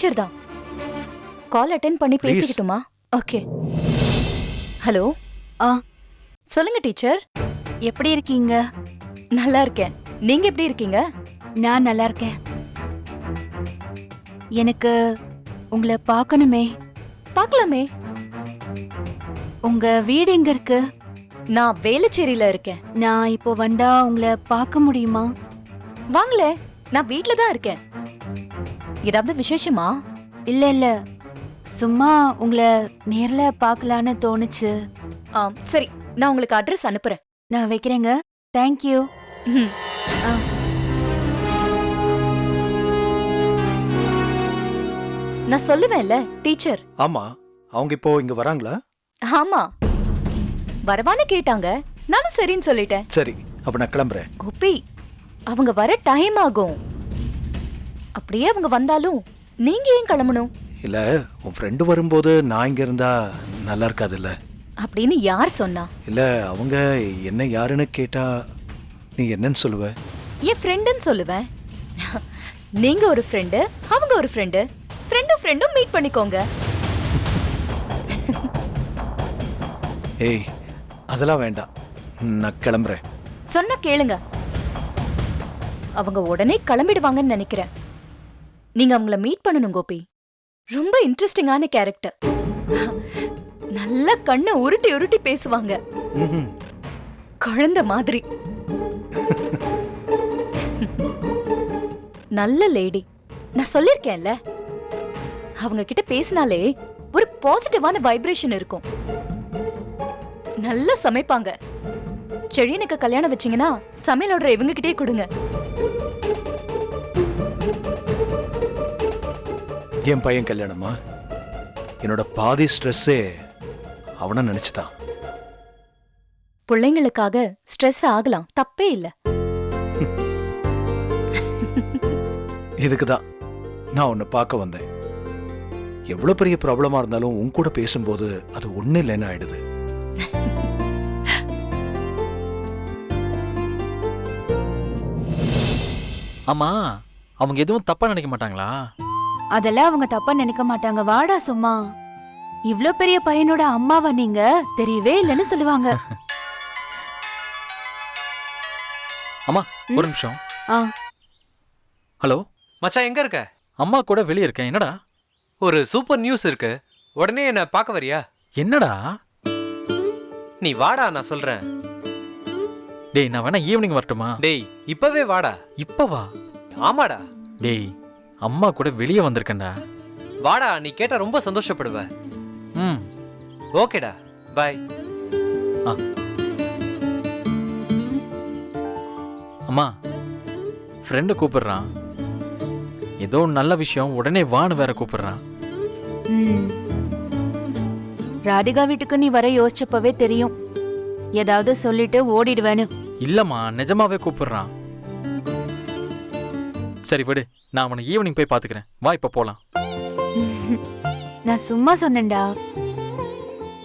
Teacher தான். Call attend பண்ணி Please. பேசிக்கிட்டுமா? ஓகே ஹலோ ஆ. சொல்லுங்க டீச்சர் எப்படி இருக்கீங்க? நல்லா இருக்கேன். நீங்க எப்படி இருக்கீங்க? நான் நல்லா இருக்கேன். எனக்கு உங்களை பார்க்கணுமே. பார்க்கலாமே. உங்க வீடு எங்க இருக்கு? நான் வேலுச்சேரியில இருக்கேன். நான் இப்போ வந்தா உங்களை பார்க்க முடியுமா? வாங்களே நான் வீட்ல தான் இருக்கேன். ஏதாவது விசேஷமா? இல்ல இல்ல. சும்மா உங்களை நேர்ல பார்க்கலான்னு தோணுச்சு. ஆம், சரி. நான் உங்களுக்கு அட்ரஸ் அனுப்புறேன். நான் வைக்கிறேங்க. தேங்க்யூ ம். ஆ. நான் சொல்லுவேன்ல டீச்சர். ஆமா. அவங்க இப்போ இங்க வராங்களா? ஆமா. வரவான்னு கேட்டாங்க. நானும் சரின்னு சொல்லிட்டேன். சரி அப்ப நான் கிளம்புறேன். கோபி அவங்க வர டைம் ஆகும். அப்படியே அவங்க வந்தாலும் நீங்க ஏன் கிளம்பணும்? இல்ல உன் ஃப்ரெண்டு வரும்போது நான் இங்க இருந்தா நல்லா இருக்காதுல்ல? அப்படின்னு யார் சொன்னா? இல்ல அவங்க என்ன யாருன்னு கேட்டா நீ என்னன்னு சொல்லுவ? என் ஃப்ரெண்டுன்னு சொல்லுவேன். நீங்க ஒரு ஃப்ரெண்டு அவங்க ஒரு ஃப்ரெண்டு ஃப்ரெண்டும் ஃப்ரெண்டும் மீட் பண்ணிக்கோங்க. ஏய் அதெல்லாம் வேண்டாம். நான் கிளம்புறேன். சொன்னா கேளுங்க. அவங்க உடனே கிளம்பிடுவாங்கன்னு நினைக்கிறேன். நீங்க அவங்கள மீட் பண்ணணும் கோபி. ரொம்ப இன்ட்ரெஸ்டிங்கான கேரக்டர் நல்ல கண்ணை உருட்டி உருட்டி பேசுவாங்க. குழந்தை மாதிரி. நல்ல லேடி நான் சொல்லிருக்கேன்ல அவங்க கிட்ட பேசினாலே ஒரு பாசிட்டிவான வைப்ரேஷன் இருக்கும். நல்லா சமைப்பாங்க. செழியனுக்கு கல்யாணம் வச்சீங்கன்னா சமையல் ஆர்டர் இவங்க கிட்டே கொடுங்க. என் பையன் கல்யாணமா? என்னோட பாதி ஸ்ட்ரெஸ்ஸே அவனை நினைச்சுதான். பிள்ளைங்களுக்காக ஸ்ட்ரெஸ் ஆகலாம் தப்பே இல்ல. இதுக்கு தான் நான் உன்னை பார்க்க வந்தேன். எவ்வளவு பெரிய ப்ராப்ளமா இருந்தாலும் உன் கூட பேசும்போது அது ஒண்ணு இல்லைன்னு ஆயிடுது. ஆமா அவங்க எதுவும் தப்பா நினைக்க மாட்டாங்களா? அதெல்லாம் அவங்க தப்பா நினைக்க மாட்டாங்க. வாடா சும்மா. இவ்ளோ பெரிய பையனோட அம்மாவா நீங்க? தெரியவே இல்லைன்னு சொல்லுவாங்க. அம்மா? ஒரு நிமிஷம். ஆ. ஹலோ? மச்சான் எங்க இருக்க? அம்மா கூட வெளியே இருக்கேன். என்னடா? ஒரு சூப்பர் நியூஸ் இருக்கு. உடனே என்ன பார்க்க வரியா? என்னடா? நீ வாடா நான் சொல்றேன். டேய் நான் வேணா ஈவினிங் வரட்டுமா? டேய் இப்பவே வாடா. இப்ப வா ஆமாடா. டேய் அம்மா கூட வெளியே வந்திருக்கேன்டா. வாடா நீ கேட்டா ரொம்ப சந்தோஷப்படுவ. ம். ஓகேடா பாய் அம்மா ஃப்ரெண்டு கூப்பிடுறான். ஏதோ நல்ல விஷயம் உடனே வான்னு வேற கூப்பிடுறான். ம். ராதிகா வீட்டுக்கு நீ வர யோசிச்சப்பவே தெரியும். ஏதாவது சொல்லிட்டு ஓடிடுவேன்னு. இல்லம்மா நிஜமாவே கூப்பிடுறான். சரி விடு. நான் அவனை ஈவினிங் போய் பாத்துக்கிறேன் வா இப்ப போலாம். நான் சும்மா சொன்னேன்டா.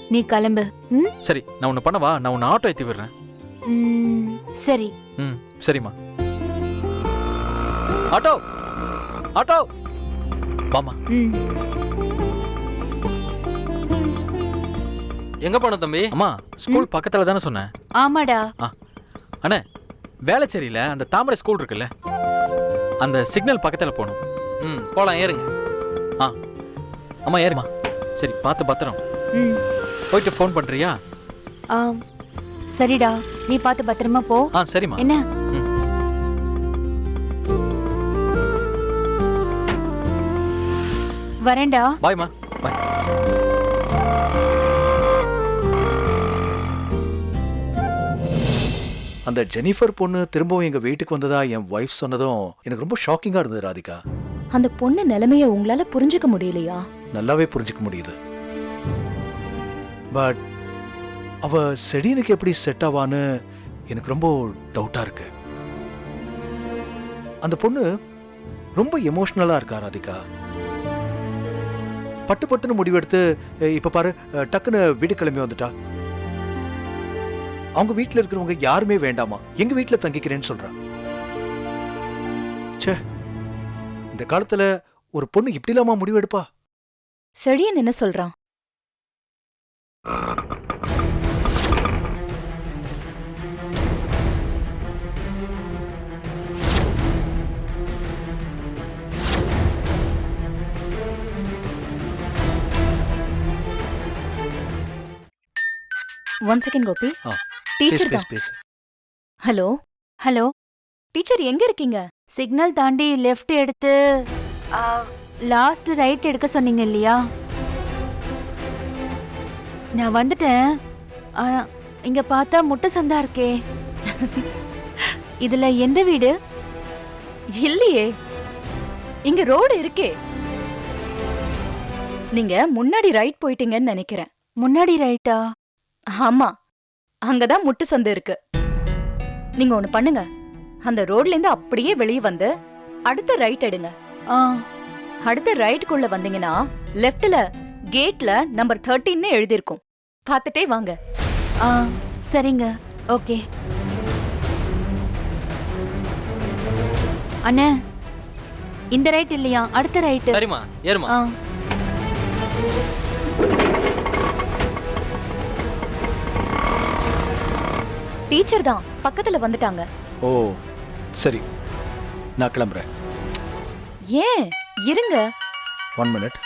நீ கிளம்பு ம்? சரி நான் ஒன்று பண்ணவா? நான் உன்னை ஆட்டோ ஏற்றி விடுறேன். ம், சரி. ம் சரிம்மா. ஆட்டோ! ஆட்டோ! வாமா ம். எங்க போன தம்பி? அம்மா ஸ்கூல் பக்கத்துல தானே சொன்னேன். ஆமாடா. அண்ணே வேளச்சேரியில அந்த தாமரை ஸ்கூல் இருக்குல்ல? அந்த சிக்னல் பக்கத்துல போகணும். ம் போலாம் ஏறுங்க. அம்மா ஏறுமா. சரி பார்த்து பத்திரம். ம். போயிட்டு ஃபோன் பண்றியா? ஆ, சரிடா. நீ பார்த்து பத்திரமா போ. ஆ சரிம்மா. என்ன. வரேன்டா. பாய்மா பாய். அந்த ஜெனிஃபர் பொண்ணு திரும்பவும் எங்க வீட்டுக்கு வந்ததா என் ஒய்ஃப் சொன்னதும் எனக்கு ரொம்ப ஷாக்கிங்கா இருந்தது ராதிகா. அந்த பொண்ணு நிலைமைய உங்களால புரிஞ்சுக்க முடியலையா? நல்லாவே புரிஞ்சுக்க முடியுது. பட் அவ செடியனுக்கு எப்படி செட் ஆவான்னு எனக்கு ரொம்ப டவுட்டா இருக்கு. அந்த பொண்ணு ரொம்ப எமோஷ்னலா இருக்கா ராதிகா? பட்டு பட்டுன்னு முடிவெடுத்து இப்ப பாரு டக்குன்னு வீடு கிளம்பி வந்துட்டா. அவங்க வீட்ல இருக்கிறவங்க யாருமே வேண்டாமா? எங்க வீட்ல தங்கிக்கிறேன்னு சொல்றா. ச்சே இந்த காலத்துல ஒரு பொண்ணு இப்படிலாமா முடிவெடுப்பா? செழியன் என்ன சொல்றான்? ஒன் செகண்ட் கோபி ஆ, டீச்சர் பேசு ஹலோ ஹலோ டீச்சர் எங்க இருக்கீங்க? சிக்னல் தாண்டி லெஃப்ட் எடுத்து லாஸ்ட் ரைட் எடுக்க சொன்னீங்க இல்லையா? நான் வந்துட்டேன். ஆ, இங்க பார்த்தா முட்டை சந்தா இருக்கே. இதுல எந்த வீடு? இல்லையே. இங்க ரோடு இருக்கே. நீங்க முன்னாடி ரைட் போயிட்டீங்கன்னு நினைக்கிறேன். முன்னாடி ரைட்டா ஆமா. அங்கதான் முட்டு சந்து இருக்கு. நீங்க ஒண்ணு பண்ணுங்க. அந்த ரோட்ல இருந்து அப்படியே வெளியே வந்து அடுத்த ரைட் எடுங்க. ஆ. அடுத்த ரைட்டுக்குள்ள வந்தீங்கன்னா லெஃப்ட்ல கேட்ல நம்பர் 13 எழுதியிருக்கும். பார்த்துட்டே வாங்க. ஆ சரிங்க. ஓகே. அண்ணே இந்த ரைட் இல்லையா? அடுத்த ரைட் சரிம்மா ஏறுமா ஆ. டீச்சர் தான். பக்கத்துல வந்துட்டாங்க. ஓ சரி. நான் கிளம்புறேன். ஏன்? இருங்க. ஒன் மினிட்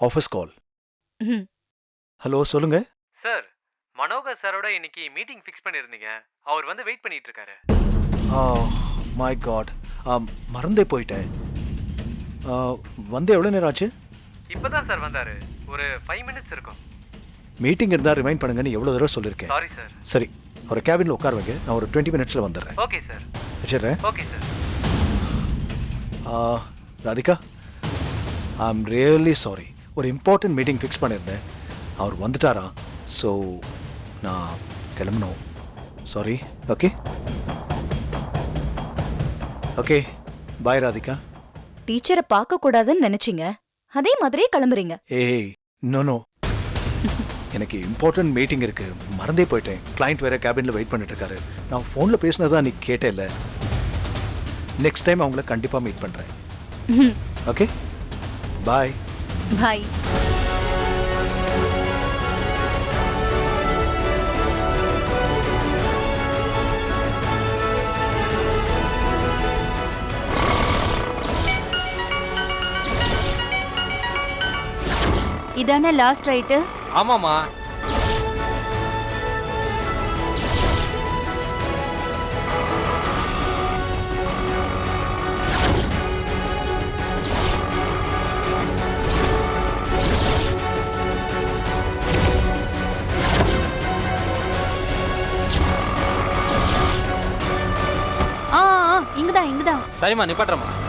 ஆஃபீஸ் கால் ம், ஹலோ சொல்லுங்க. சார் மனோகர் சாரோட இன்னைக்கு மீட்டிங் ஃபிக்ஸ் பண்ணியிருந்தீங்க. அவர் வந்து வெயிட் பண்ணிட்டு இருக்காரு மை காட் மறந்தே போயிட்டேன். ஆ, வந்து எவ்வளோ நேரம் ஆச்சு? இப்பதான் சார் வந்தாரு. ஒரு ஃபைவ் மினிட்ஸ் இருக்கும். மீட்டிங் இருந்தால் ரிமைண்ட் பண்ணுங்கன்னு எவ்வளோ தடவை சொல்லியிருக்கேன் சாரி சார் சரி ஒரு கேபினில் உட்கார வைங்க. நான் ஒரு டுவெண்ட்டி மினிட்ஸில் வந்துடுறேன். ஓகே சார் வச்சிடுறேன். Okay sir ah, Radhika I am really sorry ஒரு இம்பார்ட்டன்ட் மீட்டிங் ஃபிக்ஸ் பண்ணியிருந்தேன். அவர் வந்துட்டாரா? ஸோ நான் கிளம்பணும். Sorry okay okay bye Radhika. டீச்சரை பார்க்க கூடாதுன்னு நினைச்சீங்க. அதே மாதிரியே கிளம்புறீங்க. ஏய் நோ நோ எனக்கு இம்பார்ட்டன்ட் மீட்டிங் இருக்கு. மறந்தே போயிட்டேன். கிளைண்ட் வேற கேபின்ல வெயிட் பண்ணிட்டு இருக்காரு நான் ஃபோனில் பேசினதா நீ கேட்டேல்ல. நெக்ஸ்ட் டைம் அவங்கள கண்டிப்பாக மீட் பண்ணுறேன் ஓகே பாய் பாய் இதானே லாஸ்ட் ரைட்டு ஆமாம்மா. இங்கதான் இங்கதான். சரிம்மா நிப்பாட்டுறம்மா.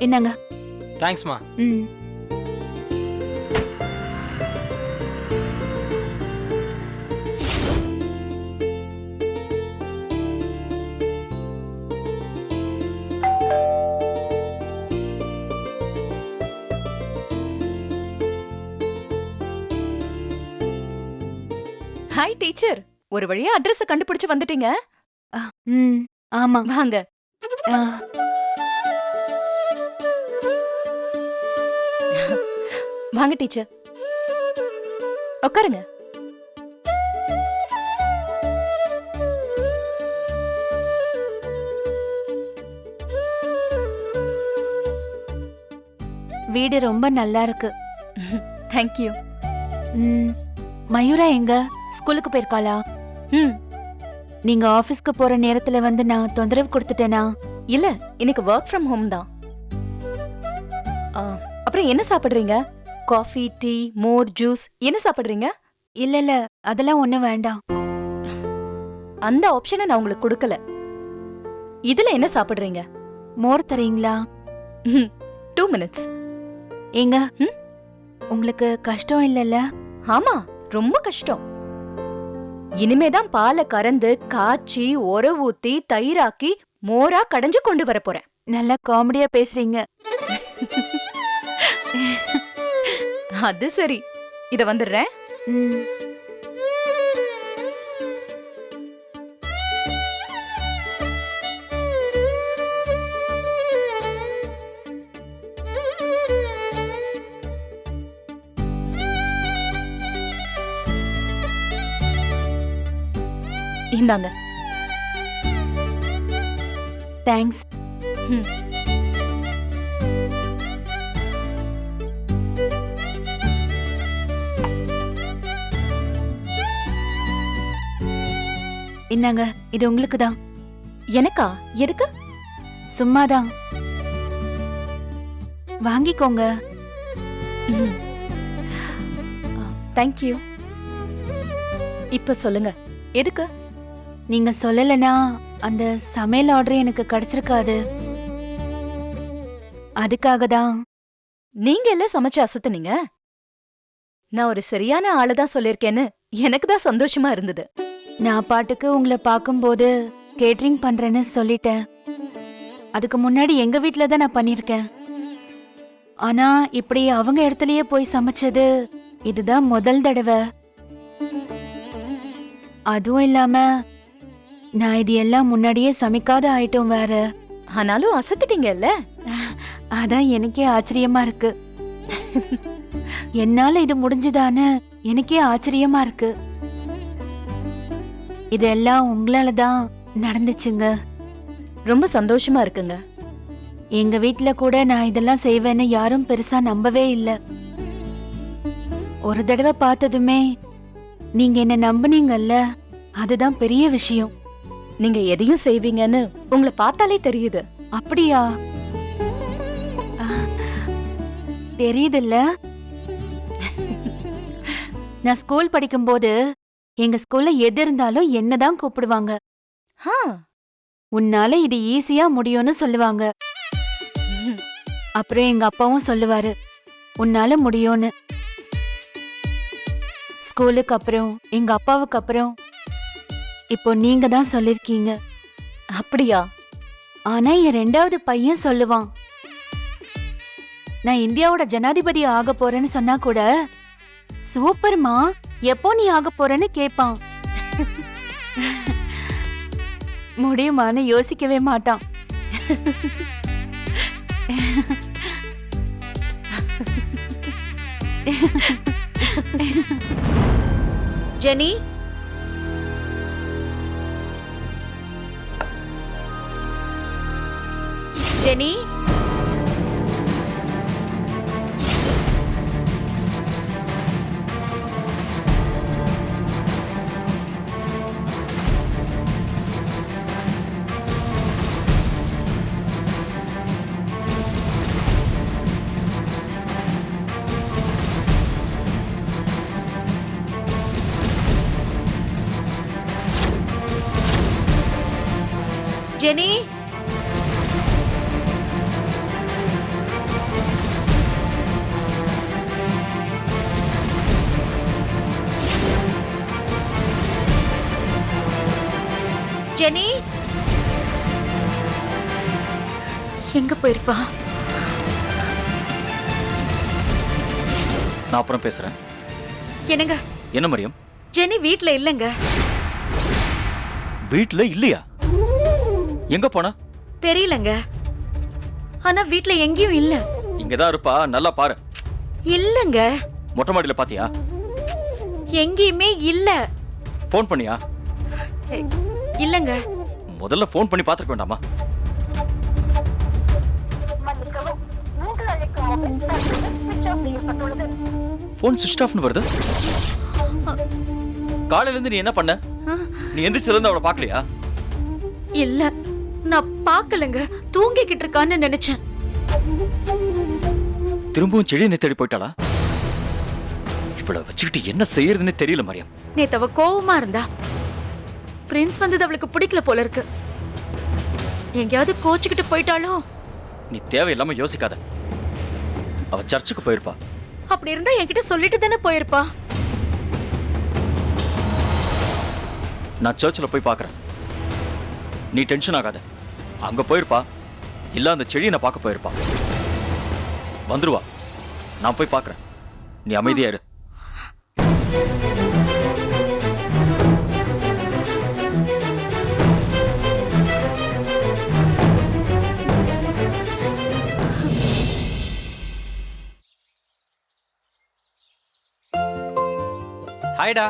என்னங்க? தேங்க்ஸ்மா ம். ஹாய் டீச்சர் ஒரு வழியா அட்ரஸ் கண்டுபிடிச்சு வந்துட்டீங்க? ம் ஆமா. வாங்க. வாங்க டீச்சர். உட்காருங்க வீடு ரொம்ப நல்லா இருக்கு. தேங்க்யூ ம் மயூரா எங்க? ஸ்கூலுக்கு போயிருக்காளா? ம். நீங்க ஆபீஸ்க்கு போற நேரத்துல வந்து நான் தொந்தரவு கொடுத்துட்டேனா? இல்ல இன்னைக்கு ஒர்க் ஃப்ரம் ஹோம் தான். ஆ, அப்புறம் என்ன சாப்பிடுறீங்க? காஃபி டீ மோர் ஜூஸ் என்ன சாப்பிடுறீங்க? இல்ல இல்ல. அதெல்லாம் ஒண்ணும் வேண்டாம். அந்த ஆப்ஷனை நான் உங்களுக்கு கொடுக்கல. இதுல என்ன சாப்பிடுறீங்க? மோர் தரீங்களா? டூ மினிட்ஸ் ஏங்க ம்? உங்களுக்கு கஷ்டம் இல்லைல்ல? ஆமா ரொம்ப கஷ்டம். இனிமேதான் பாலை கறந்து காய்ச்சி உர ஊத்தி தயிராக்கி மோரா கடைஞ்சு கொண்டு வர போறேன். நல்லா காமெடியா பேசுறீங்க. அது சரி இத வந்துடுறேன். இந்தாங்க தேங்க்ஸ் ம். இந்தாங்க இது உங்களுக்கு தான் எனக்கா? எதுக்கு? சும்மாதான். வாங்கிக்கோங்க. தேங்க்யூ இப்ப சொல்லுங்க. எதுக்கு? நீங்க சொல்லலைன்னா அந்த சமையல் ஆர்டர் எனக்கு கிடைச்சிருக்காது. அதுக்காக தான் நீங்க எல்லாம் சமைச்சு அசத்துனீங்க? நான் ஒரு சரியான ஆளை தான் சொல்லிருக்கேன்னு எனக்கு தான் சந்தோஷமா இருந்தது. நான் பாட்டுக்கு உங்களை பார்க்கும்போது கேட்டரிங் பண்றேன்னு சொல்லிட்டேன். அதுக்கு முன்னாடி எங்க வீட்ல தான் நான் பண்ணிருக்கேன் ஆனா இப்படி அவங்க இடத்துலயே போய் சமைச்சது இதுதான் முதல் தடவை. அதுவும் இல்லாம நான் இது எல்லாம் முன்னாடியே சமைக்காத ஐட்டம் வேற. ஆனாலும் அசத்திட்டீங்கல்ல? அதான் எனக்கே ஆச்சரியமா இருக்கு. என்னால இது முடிஞ்சுதான்னு எனக்கே ஆச்சரியமா இருக்கு. இதெல்லாம் உங்களால தான் நடந்துச்சுங்க. ரொம்ப சந்தோஷமா இருக்குங்க. எங்க வீட்ல கூட நான் இதெல்லாம் செய்வேன்னு யாரும் பெருசா நம்பவே இல்ல. ஒரு தடவை பார்த்ததுமே நீங்க என்ன நம்புனீங்கல்ல அதுதான் பெரிய விஷயம். நீங்க எதையும் செய்வீங்கன்னு உங்களை பார்த்தாலே தெரியுது. அப்படியா? தெரியுதுல்ல? நான் ஸ்கூல் படிக்கும்போது எங்க ஸ்கூல்ல எது இருந்தாலும் என்னதான் கூப்பிடுவாங்க. ஆ, உன்னால இது ஈஸியா முடியும்னு சொல்லுவாங்க. அப்புறம் எங்க அப்பாவும் சொல்லுவாரு உன்னால முடியும்னு. ஸ்கூலுக்கு அப்புறம் எங்க அப்பாவுக்கு அப்புறம் இப்போ நீங்க தான் சொல்லிருக்கீங்க. அப்படியா? ஆனா என் ரெண்டாவது பையன் சொல்லுவான் நான் இந்தியாவோட ஜனாதிபதி ஆக போறேன்னு சொன்னா கூட சூப்பர்மா எப்போ நீ ஆக போறேன்னு கேட்பான் முடியுமான்னு யோசிக்கவே மாட்டான். ஜெனி? ஜெனி? எங்க போயிருப்பா. நான் அப்புறம் பேசுறேன். என்னங்க? என்ன மரியம்? ஜெனி வீட்ல இல்லங்க. வீட்ல இல்லையா? எங்க போனா? தெரியலங்க. ஆனா வீட்ல எங்கேயும் இல்ல. இங்கதான் இருப்பா நல்லா பாரு. இல்லங்க. மொட்டை மாடியில பாத்தியா? எங்கேயுமே இல்ல. ஃபோன் பண்ணியா? இல்லங்க. முதல்ல ஃபோன் பண்ணி பாத்துக்க வேண்டாமா? ஃபோன் சுவிட்ச் ஆஃப்னு வருது. காலையில இருந்து நீ என்ன பண்ண? நீ எந்திரிச்சதுல இருந்து அவளை பார்க்கலையா? இல்ல நான் பார்க்கலங்க. தூங்கிக்கிட்டு இருக்கான்னு நினைச்சேன். திரும்பவும் செடியை தேடி போயிட்டாளா? இவளை வச்சுக்கிட்டு என்ன செய்யறதுன்னு தெரியல மரியம். நேத்து அவ கோவமா இருந்தா. பிரின்ஸ் வந்தது அவளுக்கு பிடிக்கல போல இருக்கு. எங்கேயாவது கோச்சுக்கிட்டு போயிட்டாலோ நீ தேவையில்லாம யோசிக்காத. அவ சர்ச்சுக்கு போயிருப்பா. அப்படி இருந்தா என்கிட்ட சொல்லிட்டு தானே போயிருப்பா. நான் சர்ச்சில் போய் பார்க்குறேன் நீ டென்ஷன் ஆகாத. அங்கே போயிருப்பா. இல்லை அந்த செடியை நான் பார்க்க போயிருப்பா. வந்துருவா. நான் போய் பார்க்குறேன் நீ அமைதியா ஹாய்டா.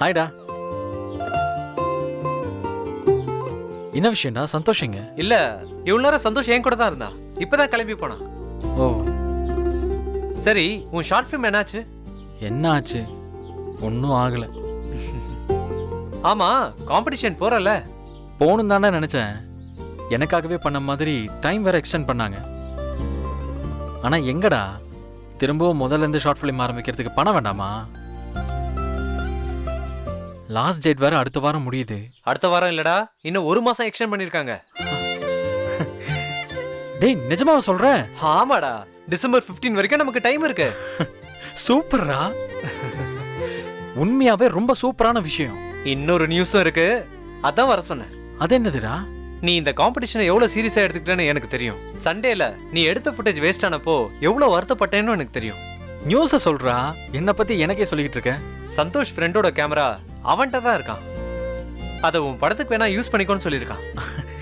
ஹாய்டா. என்ன விஷயம்டா? சந்தோஷங்க இல்ல இவ்வளவு நேரம் சந்தோஷ் என் கூட தான் இருந்தா. இப்பதான் கிளம்பி போனா ஓ. சரி உன் ஷார்ட் ஃபிலிம் என்னாச்சு? என்ன ஆச்சு ஒன்றும் ஆகல. ஆமா காம்படிஷன் போறல போகணும் தானே நினச்சேன். எனக்காகவே பண்ண மாதிரி டைம் வேற எக்ஸ்டெண்ட் பண்ணாங்க. ஆனால் எங்கடா? திரும்பவும் முதல்ல இருந்து ஷார்ட் ஃபிலிம் ஆரம்பிக்கிறதுக்கு பணம் வேண்டாமா? லாஸ்ட் டேட் வேற அடுத்த வாரம் முடியுது. அடுத்த வாரம் இல்லடா. இன்னும் ஒரு மாசம் எக்ஸ்டெண்ட் பண்ணிருக்காங்க. டேய் நிஜமாவா சொல்ற ஆமாடா. டிசம்பர் 15 வரைக்கும் நமக்கு டைம் இருக்கு. சூப்பர்ரா. உண்மையாவே ரொம்ப சூப்பரான விஷயம். இன்னொரு நியூஸும் இருக்கு. அதான் வர சொன்னேன். அது என்னதுடா? நீ இந்த காம்படிஷனை எவ்வளவு சீரியஸா எடுத்துக்கிட்டேன்னு எனக்கு தெரியும். சண்டேல நீ எடுத்த ஃபுட்டேஜ் வேஸ்ட் ஆனப்போ எவ்வளவு வருத்தப்பட்டேன்னு எனக்கு தெரியும். நியூஸை சொல்றா என்னை பத்தி எனக்கே சொல்லிக்கிட்டு இருக்க. சந்தோஷ் ஃப்ரெண்டோட கேமரா அவன்கிட்ட தான் இருக்கான். அதை உன் படத்துக்கு வேணா யூஸ் பண்ணிக்கோன்னு சொல்லியிருக்கான்.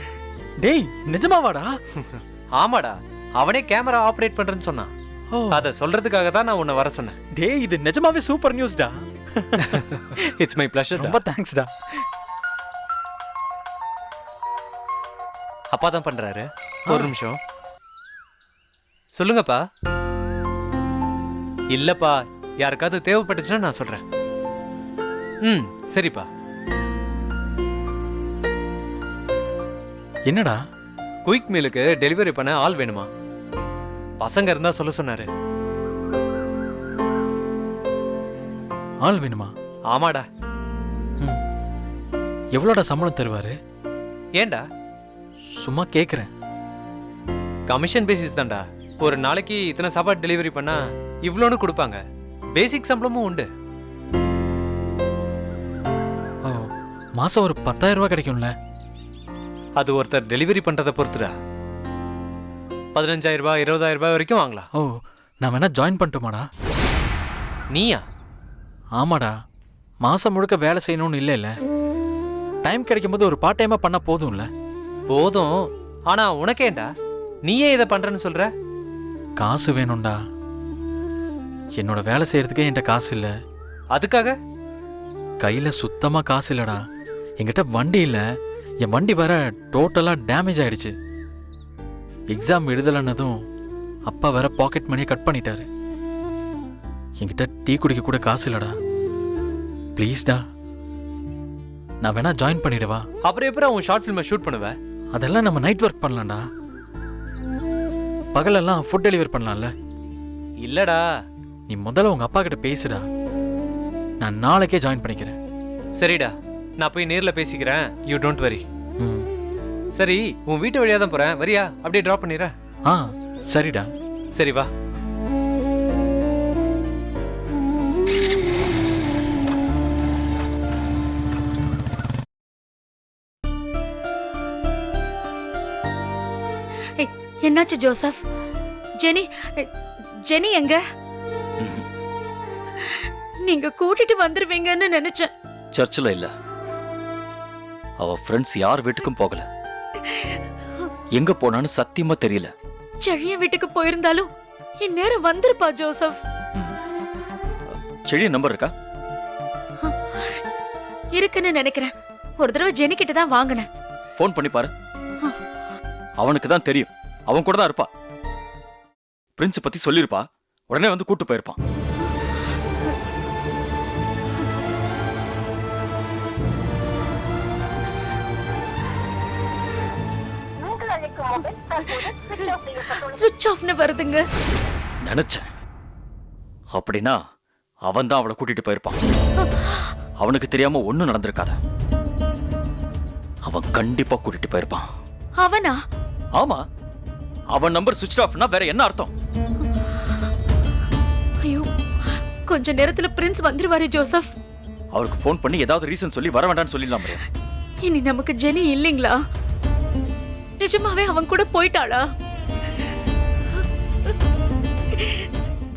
டேய் நிஜமாவாடா? ஆமாடா அவனே கேமரா ஆபரேட் பண்றேன்னு சொன்னான். அதை சொல்றதுக்காக தான் நான் உன்னை வர சொன்னேன். டேய் இது நிஜமாவே சூப்பர் நியூஸ்டா இட்ஸ் மை பிளஷர் ரொம்ப தேங்க்ஸ்டா அப்பா தான் பண்றாரு. ஒரு நிமிஷம். சொல்லுங்கப்பா. இல்லப்பா யாருக்காவது தேவைப்பட்டுச்சுன்னா நான் சொல்றேன். ம் சரிப்பா. என்னடா? குயிக் மீலுக்கு டெலிவரி பண்ண ஆள் வேணுமா? பசங்க இருந்தா சொல்ல சொன்னாரு. ஆள் வேணுமா? ஆமாடா. எவ்வளோடா சம்பளம் தருவாரு? ஏன்டா சும்மா கேக்குறேன். கமிஷன் பேசிஸ் தான்டா. ஒரு நாளைக்கு இத்தனை சாப்பாடு டெலிவரி பண்ணா இவ்வளோன்னு கொடுப்பாங்க. பேசிக் சம்பளமும் உண்டு. ஓ மாசம் ஒரு பத்தாயிரம் ரூபாய் கிடைக்கும்ல? அது ஒருத்தர் டெலிவரி பண்றதை பொறுத்துடா. பதினஞ்சாயிரம் ரூபாய் இருபதாயிரம் ரூபாய் வரைக்கும் வாங்கலாம். ஓ நான் வேணா ஜாயின் பண்ணட்டுமாடா? நீயா? ஆமாடா. மாசம் முழுக்க வேலை செய்யணும்னு இல்லை இல்ல டைம் கிடைக்கும் போது ஒரு பார்ட் டைமா பண்ணா போதும்ல? போதும். ஆனா உனக்கேண்டா நீயே இதை பண்றேன்னு சொல்ற? காசு வேணும்டா. என்னோட வேலை செய்யறதுக்கே என்கிட்ட காசு இல்ல. அதுக்காக? கையில சுத்தமா காசு இல்லடா. என்கிட்ட வண்டி இல்ல. என் வண்டி வேற டோட்டலா டேமேஜ் ஆயிடுச்சு. எக்ஸாம் எழுதலன்னதும் அப்பா வேற பாக்கெட் மணியை கட் பண்ணிட்டாரு. என்கிட்ட டீ குடிக்க கூட காசு இல்லடா. ப்ளீஸ்டா. நான் வேணா ஜாயின் பண்ணிடவா? அப்புறம் எப்படி உன் ஷார்ட் ஃபிலிமை ஷூட் பண்ணுவ? அதெல்லாம் நம்ம நைட் ஒர்க் பண்ணலாம்டா. பகலெல்லாம் ஃபுட் டெலிவரி பண்ணலாம்ல. இல்லடா. நீ முதல்ல உங்க அப்பா கிட்ட பேசுடா. நான் நாளைக்கே ஜாயின் பண்ணிக்கிறேன். சரிடா. நான் போய் நேர்ல பேசிக்கிறேன். யூ டோன்ட் வரி ம். சரி உன் வீட்டு வழியா தான் போறேன். வரியா? அப்படியே டிராப் பண்ணிடுறேன். ஆ சரிடா. சரி வா. என்னாச்சு ஜோசப்? ஜெனி ஜெனி எங்க? நீங்க கூட்டிட்டு வந்துருவீங்கன்னு நினைச்சேன். சர்ச்சில் இல்ல. அவ ஃப்ரெண்ட்ஸ் யார் வீட்டுக்கும் போகல. எங்க போனான்னு சத்தியமா தெரியல. செழிய வீட்டுக்கு போயிருந்தாலும் இந்நேரம் வந்திருப்பா ஜோசப். செடி நம்பர் இருக்கா? இருக்குன்னு நினைக்கிறேன். ஒரு தடவை ஜெனி கிட்ட தான் வாங்கினேன். ஃபோன் பண்ணி பாரு. அவனுக்கு தான் தெரியும். அவன் கூட தான் இருப்பா. பிரின்ஸ் பத்தி சொல்லியிருப்பா. உடனே வந்து கூட்டு போயிருப்பான். ஸ்விட்ச் ஆஃப்னு வருதுங்க. நினைச்சேன். அப்படின்னா அவன் தான் அவளை கூட்டிட்டு போயிருப்பான். அவனுக்கு தெரியாம ஒண்ணும் நடந்திருக்காத. அவன் கண்டிப்பா கூட்டிட்டு போயிருப்பான். அவனா? ஆமா. அவன் நம்பர் சுவிட்ச் ஆஃப்னா வேற என்ன அர்த்தம்? ஐயோ கொஞ்ச நேரத்துல பிரின்ஸ் வந்துருவாரு ஜோசப். அவருக்கு ஃபோன் பண்ணி ஏதாவது ரீசன் சொல்லி வர வேண்டாம்னு சொல்லிடலாம் இனி நமக்கு ஜெனி இல்லைங்களா? நிஜமாவே அவன் கூட போயிட்டாளா?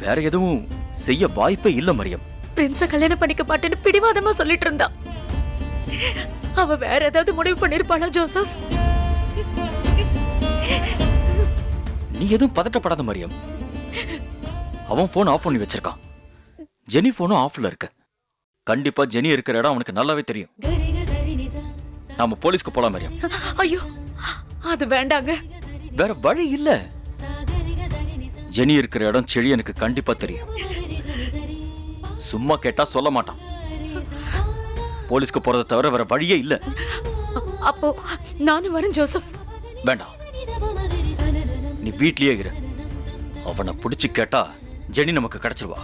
வேற எதுவும் செய்ய வாய்ப்பே இல்ல மரியம் பிரின்ஸ கல்யாணம் பண்ணிக்க மாட்டேன்னு பிடிவாதமா சொல்லிட்டு இருந்தா. அவ வேற ஏதாவது முடிவு பண்ணிருப்பாளா ஜோசப்? நீ எதுவும் பதட்டப்படாத மரியம். அவன் ஃபோன் ஆஃப் பண்ணி வச்சிருக்கான். ஜெனி ஃபோனும் ஆஃப்ல இருக்கு. கண்டிப்பா ஜெனி இருக்கிற இடம் அவனுக்கு நல்லாவே தெரியும். நாம போலீஸ்க்கு போலாம் மரியம். ஐயோ அது வேண்டாங்க. வேற வழி இல்ல. ஜெனி இருக்கிற இடம் செடி எனக்கு கண்டிப்பா தெரியும். சும்மா கேட்டா சொல்ல மாட்டான். போலீஸ்க்கு போறதை தவிர வேற வழியே இல்ல. அப்போ நானும் வரேன் ஜோசப். வேண்டாம். நீ வீட்லயே இரு. அவனை பிடிச்சு கேட்டா ஜெனி நமக்கு கிடைச்சிருவா.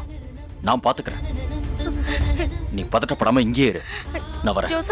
நான் பாத்துக்கிறேன். நீ பதட்டப்படாம இங்கே இரு. நான் வரேன்.